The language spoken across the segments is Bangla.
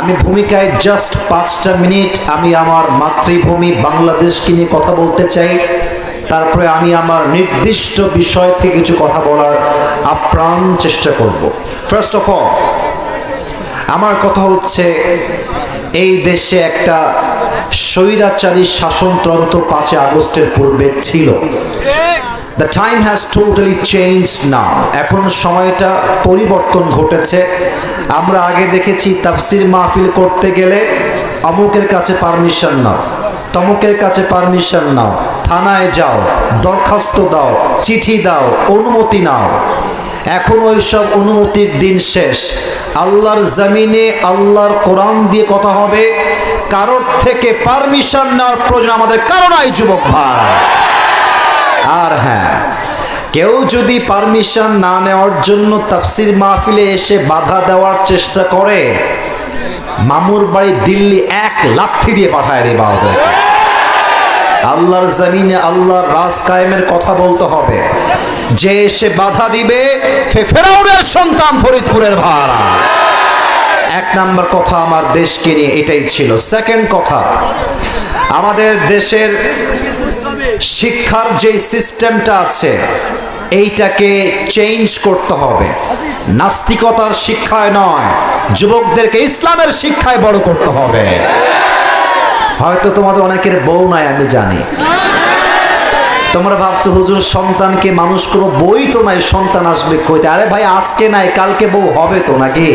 আমি ভূমিকায় জাস্ট পাঁচটা মিনিট আমি আমার মাতৃভূমি বাংলাদেশকে নিয়ে কথা বলতে চাই। তারপরে আমি আমার নির্দিষ্ট বিষয় থেকে কিছু কথা বলার আপ্রাণ চেষ্টা করব। ফার্স্ট অফ অল আমার কথা হচ্ছে, এই দেশে একটা স্বৈরাচারী শাসনতন্ত্র পাঁচই আগস্টের পূর্বে ছিল। The time has totally change না এখন সময়টা পরিবর্তন ঘটেছে। আমরা আগে দেখেছি তাফসির মাহফিল করতে গেলে অমুকের কাছে পারমিশন নাও, তমুকের কাছে পারমিশন নাও, থানায় যাও, দরখাস্ত দাও, চিঠি দাও, অনুমতি নাও। এখন ওই সব অনুমতির দিন শেষ। আল্লাহর জমিনে আল্লাহর কোরআন দিয়ে কথা হবে, কারোর থেকে পারমিশন নেওয়ার প্রয়োজন আমাদের কারণাই যুবক ভাই। আর হ্যাঁ কেউ যদি পারমিশন না নেওয়ার জন্য তাফসির মাহফিলে এসে বাধা দেওয়ার চেষ্টা করে, মামুর বাড়ি দিল্লি এক লাথি দিয়ে পাঠায় রে বাবা আল্লাহর জমিনে আল্লাহর রাজ কায়েমের কথা বলতে হবে। যে এসে বাধা দিবে ফেরাউনের সন্তান ফরিদপুরের ভাড়া। এক নাম্বার কথা আমার দেশকে নিয়ে এটাই ছিল। সেকেন্ড কথা, আমাদের দেশের শিক্ষার যে সিস্টেমটা আছে, এইটাকে চেঞ্জ করতে হবে। নাস্তিকতার শিক্ষায় নয়, যুবকদেরকে ইসলামের শিক্ষায় বড় করতে হবে। হয়তো তোমাদের অনেকের বউ নাই, আমি জানি। তোমরা ভাবছ, হুজুর, সন্তানকে মানুষ কোনো বই তো নাই, সন্তান আসবে কইতে। আরে ভাই, আজকে নাই, কালকে বউ হবে তো নাকি?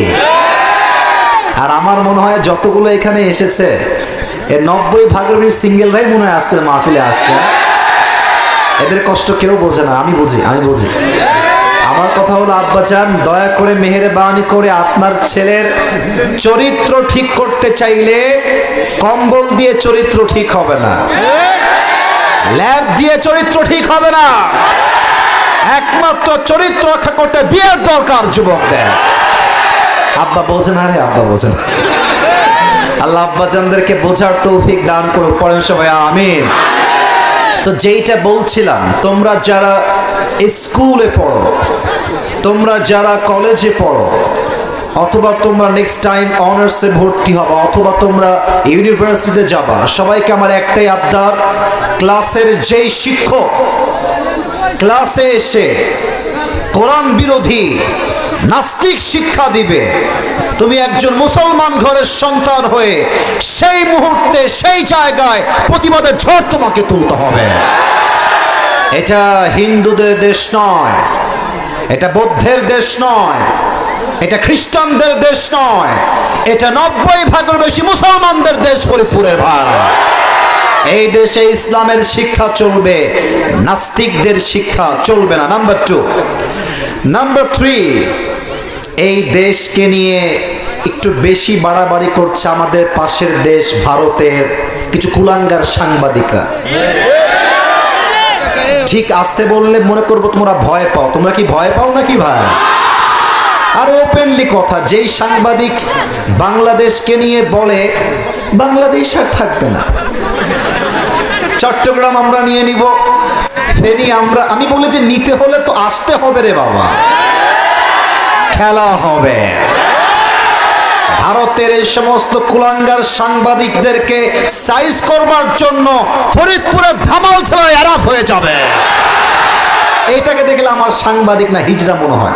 আর আমার মনে হয় যতগুলো এখানে এসেছে এর নব্বই ভাগের সিঙ্গেলরাই মনে হয় আজকের মাহফিলে আসছে। এদের কষ্ট কেউ বোঝে না, আমি বুঝি আমি বুঝি। আমার কথা হলো, আব্বা চান, দয়া করে মেহেরবানি করে আপনার ছেলের চরিত্র ঠিক করতে চাইলে কম্বল দিয়ে চরিত্র ঠিক হবে না। ল্যাব দিয়ে চরিত্র ঠিক হবে না। একমাত্র চরিত্র রক্ষা করতে বিয়ের দরকার, যুবকদের। আব্বা বোঝেন আরে আব্বা বোঝেন আল্লাহ আব্বাজানদেরকে বোঝার তৌফিক দান করুক, পড়েন সবাই, আমিন। তো যেইটা বলছিলাম, তোমরা যারা স্কুলে পড়ো, তোমরা যারা কলেজে পড়ো, অথবা তোমরা নেক্সট টাইম অনার্সে ভর্তি হবা, অথবা তোমরা ইউনিভার্সিটিতে যাবা, সবাইকে আমার একটাই আবদার, ক্লাসের যেই শিক্ষক, ক্লাসে এসে কোরআন বিরোধী নাস্তিক শিক্ষা দিবে। তুমি একজন মুসলমান ঘরের সন্তান হয়ে সেই মুহূর্তে, সেই জায়গায় প্রতিবাদের ঝড় তোমাকে তুলতে হবে। এটা হিন্দুদের দেশ নয়, এটা বৌদ্ধের দেশ নয়, এটা খ্রিস্টানদের দেশ নয়, এটা নব্বই ভাগের বেশি মুসলমানদের দেশ ফরিদপুরের ভাড়া এই দেশে ইসলামের শিক্ষা চলবে, নাস্তিকদের শিক্ষা চলবে না। নাম্বার টু নাম্বার থ্রি এই দেশকে নিয়ে একটু বেশি বাড়াবাড়ি করছে আমাদের পাশের দেশ ভারতের কিছু কুলাঙ্গার সাংবাদিকরা। ঠিক আসতে বললে মনে করব তোমরা ভয় পাও। তোমরা কি ভয় পাও নাকি ভাই? আর ওপেনলি কথা, যেই সাংবাদিক বাংলাদেশকে নিয়ে বলে, বাংলাদেশ আর থাকবে না। চট্টগ্রাম আমরা নিয়ে নিব। ফেনি আমরা আমি বলি যে নিতে হলে তো আসতে হবে রে বাবা। খেলা হবে। ভারতের এই সমস্ত কুলাঙ্গার সাংবাদিকদেরকে সাইজ করবার জন্য ফরিদপুরের ধামাল ছেলে এরাফ হয়ে যাবে। এইটাকে দেখলে আমার সাংবাদিক না হিজড়া মনে হয়।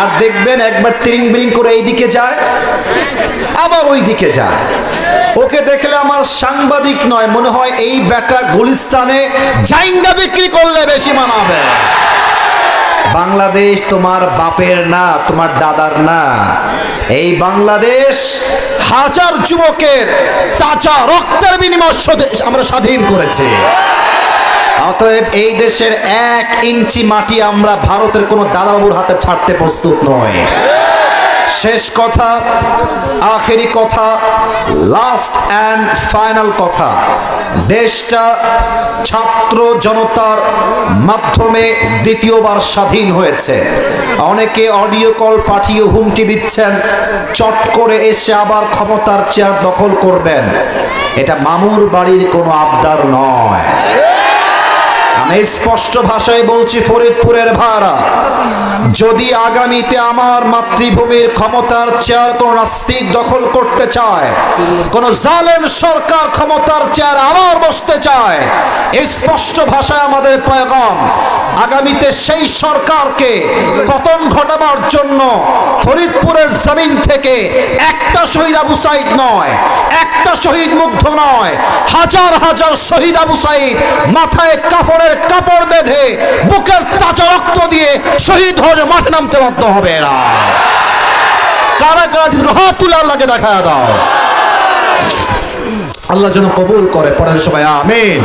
আর দেখবেন একবার তিরিং বিরিং করে এইদিকে যায়, আবার ওই দিকে যায়। ওকে দেখলে আমার সাংবাদিক নয়, মনে হয় এই বেটা গুলিস্তানে জাইঙ্গা বিক্রি করলে বেশি মানাবে। বাংলাদেশ তোমার বাপের না, তোমার দাদার না। এই বাংলাদেশ হাজার যুবকের তাজা রক্তের বিনিময় আমরা স্বাধীন করেছি। অতএব এই দেশের এক ইঞ্চি মাটি আমরা ভারতের কোনো দাদাবাবুর হাতে ছাড়তে প্রস্তুত নয়। শেষ কথা, আখেরি কথা লাস্ট অ্যান্ড ফাইনাল কথা। দেশটা ছাত্র জনতার মাধ্যমে দ্বিতীয়বার স্বাধীন হয়েছে। অনেকে অডিও কল পাঠিয়ে হুমকি দিচ্ছেন, চট করে এসে আবার ক্ষমতার চেয়ার দখল করবেন। এটা মামুর বাড়ির কোনো আবদার নয়। আমি স্পষ্ট ভাষায় বলছি, ফরিদপুরের ভাড়া। যদি আগামীতে আমার মাতৃভূমির ক্ষমতার চেয়ার কোন নাস্তিক দখল করতে চায়, কোন জালেম সরকার ক্ষমতার চেয়ার আবার বসতে চায়, এই স্পষ্ট ভাষায় আমাদের পয়গাম, আগামীতে সেই সরকারকে পতন ঘটাবার জন্য ফরিদপুরের জমিন থেকে একটা শহীদ আবু সাইদ নয়, একটা শহীদ মুগ্ধ নয়, হাজার হাজার শহীদ আবু সাইদ মাথায় কাপড়ের কাপড় বেঁধে, বুকের তাজা রক্ত দিয়ে শহীদ হয়ে মাঠে নামতে বাধ্য হবে এরা। কারা কারা যদি তুলে আল্লাহকে দেখা দাও। আল্লাহ যেন কবুল করে, পড়ার সবাই আমিন।